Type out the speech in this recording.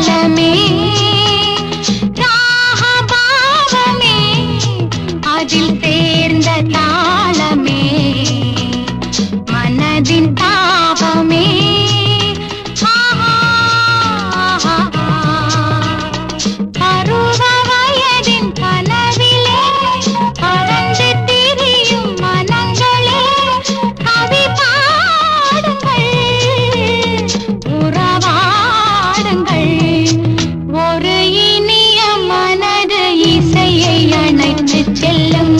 தாளமே ராகபாவமே அதில் சேர்ந்த தாளமே. மனதின் செல்லும்